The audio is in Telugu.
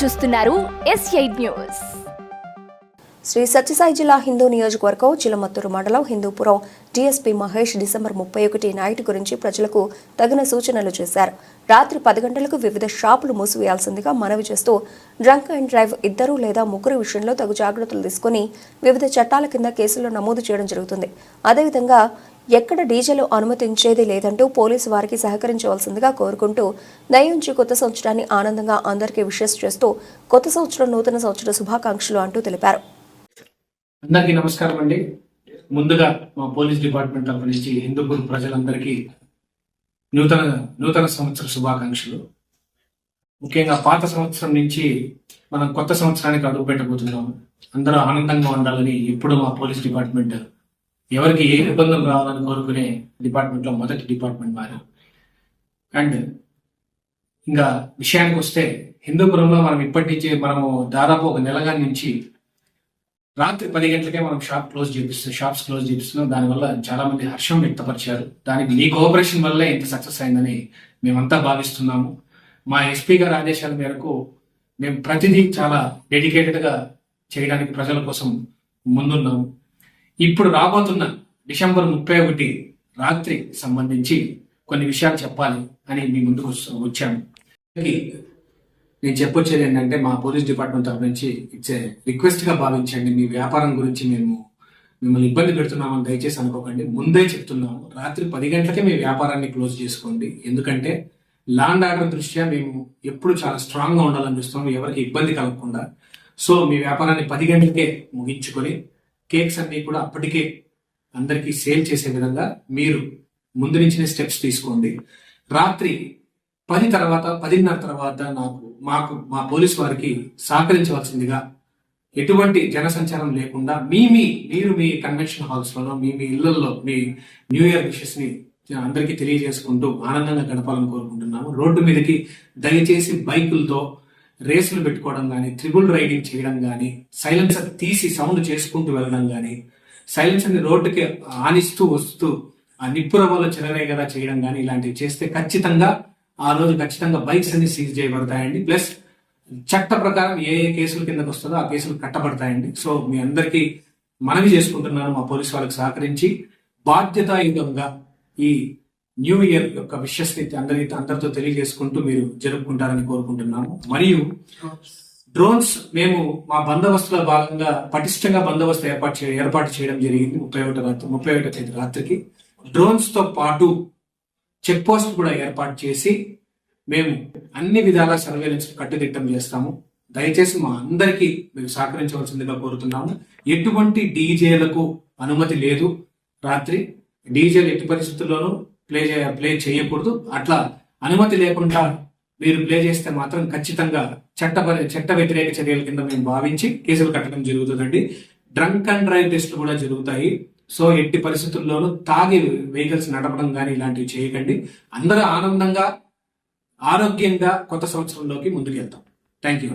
చూస్తున్నారు S eight news Sri Sathya Sai జిల్లా హిందూ నియోజకవర్గం చిలమత్తూరు మండలం హిందూపురం డీఎస్పీ మహేష్ డిసెంబర్ ముప్పై ఒకటి నైట్ గురించి ప్రజలకు తగిన సూచనలు చేశారు. రాత్రి పది గంటలకు వివిధ షాపులు మూసివేయాల్సిందిగా మనవి చేస్తూ డ్రంక్ అండ్ డ్రైవ్ ఇద్దరు లేదా ముగ్గురు విషయంలో తగు జాగ్రత్తలు తీసుకుని వివిధ చట్టాల కింద కేసులు నమోదు చేయడం జరుగుతుంది. అదేవిధంగా ఎక్కడ డీజేలు అనుమతించేది లేదంటూ పోలీసు వారికి సహకరించవలసిందిగా కోరుకుంటూ దయించి కొత్త సంవత్సరాన్ని ఆనందంగా అందరికీ విషెస్ చేస్తూ కొత్త సంవత్సరం నూతన సంవత్సర శుభాకాంక్షలు అంటూ తెలిపారు. అందరికీ నమస్కారం అండి. ముందుగా మా పోలీస్ డిపార్ట్మెంట్ తరఫు నుంచి హిందూపూర్ ప్రజలందరికీ నూతన నూతన సంవత్సర శుభాకాంక్షలు. ముఖ్యంగా పాత సంవత్సరం నుంచి మనం కొత్త సంవత్సరానికి అడుగు పెట్టబోతున్నాము అందరూ ఆనందంగా ఉండాలని ఇప్పుడు మా పోలీస్ డిపార్ట్మెంట్ ఎవరికి ఏ ఇబ్బందులు రావాలని కోరుకునే డిపార్ట్మెంట్లో మొదటి డిపార్ట్మెంట్ వారు. అండ్ ఇంకా విషయానికి వస్తే హిందూపురంలో మనం ఇప్పటి నుంచి మనము దాదాపు ఒక నెలగా నుంచి రాత్రి పది గంటలకే మనం షాప్ క్లోజ్ చేపిస్తాం షాప్స్ క్లోజ్ చేపిస్తున్నాం. దానివల్ల చాలా మంది హర్షం వ్యక్తపరిచారు. దానికి మీ కోఆపరేషన్ వల్లే ఇంత సక్సెస్ అయిందని మేమంతా భావిస్తున్నాము. మా ఎస్పీ గారి ఆదేశాల మేరకు మేము ప్రతిదీ చాలా డెడికేటెడ్గా చేయడానికి ప్రజల కోసం ముందున్నాము ఇప్పుడు రాబోతున్న డిసెంబర్ ముప్పై ఒకటి రాత్రి సంబంధించి కొన్ని విషయాలు చెప్పాలి అని మీ ముందుకు వచ్చాను వచ్చాము నేను చెప్పొచ్చేది ఏంటంటే మా పోలీస్ డిపార్ట్మెంట్ తరఫు నుంచి ఇట్స్ రిక్వెస్ట్గా భావించండి. మీ వ్యాపారం గురించి మేము మిమ్మల్ని ఇబ్బంది పెడుతున్నామని దయచేసి అనుకోకండి. ముందే చెప్తున్నాము. రాత్రి పది గంటలకే మీ వ్యాపారాన్ని క్లోజ్ చేసుకోండి. ఎందుకంటే లాండ్ ఆర్డర్ దృష్ట్యా మేము ఎప్పుడు చాలా స్ట్రాంగ్గా ఉండాలని చూస్తున్నాము ఎవరికి ఇబ్బంది కలగకుండా. సో మీ వ్యాపారాన్ని పది గంటలకే ముగించుకొని కేక్స్ అన్ని కూడా అప్పటికే అందరికీ సేల్ చేసే విధంగా మీరు ముందు నుంచిన స్టెప్స్ తీసుకోండి. రాత్రి పది తర్వాత పదిన్నర తర్వాత నాకు మాకు మా పోలీస్ వారికి సహకరించవలసిందిగా ఎటువంటి జనసంచారం లేకుండా మీ మీ మీరు మీ కన్వెన్షన్ హాల్స్లోనో మీ మీ ఇళ్ళలో మీ న్యూ ఇయర్ విషెస్ని అందరికీ తెలియజేసుకుంటూ ఆనందంగా గడపాలని కోరుకుంటున్నాము. రోడ్డు మీదకి దయచేసి బైకులతో రేసులు పెట్టుకోవడం కానీ త్రిబుల్ రైడింగ్ చేయడం కానీ సైలెన్సర్ తీసి సౌండ్ చేసుకుంటూ వెళ్ళడం కానీ సైలెన్సర్ని రోడ్డుకి ఆనిస్తూ వస్తూ ఆ నిప్పురవ్వలో చెలరేగదా చేయడం కానీ ఇలాంటివి చేస్తే ఖచ్చితంగా ఆ రోజు ఖచ్చితంగా బైక్స్ అన్ని సీజ్ చేయబడతాయండి. ప్లస్ చట్ట ప్రకారం ఏ ఏ కేసుల కిందకు వస్తుందో ఆ కేసులు కట్టబడతాయండి. సో మీ అందరికీ మనవి చేసుకుంటున్నాను మా పోలీసు వాళ్ళకి సహకరించి బాధ్యతాయుతంగా ఈ న్యూ ఇయర్ యొక్క విషయస్ అందరికీ అందరితో తెలియజేసుకుంటూ మీరు జరుపుకుంటారని కోరుకుంటున్నాము. మరియు డ్రోన్స్ మేము మా బందోబస్తులో భాగంగా పటిష్టంగా బందోబస్తు ఏర్పాటు చే- ఏర్పాటు చేయడం జరిగింది ముప్పై ఒకటో రాత్రి ముప్పై ఒకటో తేదీ రాత్రికి. డ్రోన్స్తో పాటు చెక్ పోస్ట్ కూడా ఏర్పాటు చేసి మేము అన్ని విధాల సర్వేలెన్స్ కట్టుదిట్టం చేస్తాము. దయచేసి మా అందరికీ మీరు సహకరించవలసిందిగా కోరుతున్నాము. ఎటువంటి డీజేలకు అనుమతి లేదు రాత్రి. డీజేలు ఎట్టి పరిస్థితుల్లోనూ ప్లే ప్లే చేయకూడదు. అట్లా అనుమతి లేకుండా మీరు ప్లే చేస్తే మాత్రం ఖచ్చితంగా చట్ట చట్ట వ్యతిరేక చర్యల కింద మేము భావించి కేసులు కట్టడం జరుగుతుందండి. డ్రంక్ అండ్ డ్రైవ్ టెస్టులు కూడా జరుగుతాయి. సో ఎట్టి పరిస్థితుల్లోనూ తాగి వెహికల్స్ నడపడం కానీ ఇలాంటివి చేయకండి. అందరూ ఆనందంగా ఆరోగ్యంగా కొత్త సంవత్సరంలోకి ముందుకెళ్తాం. Thank you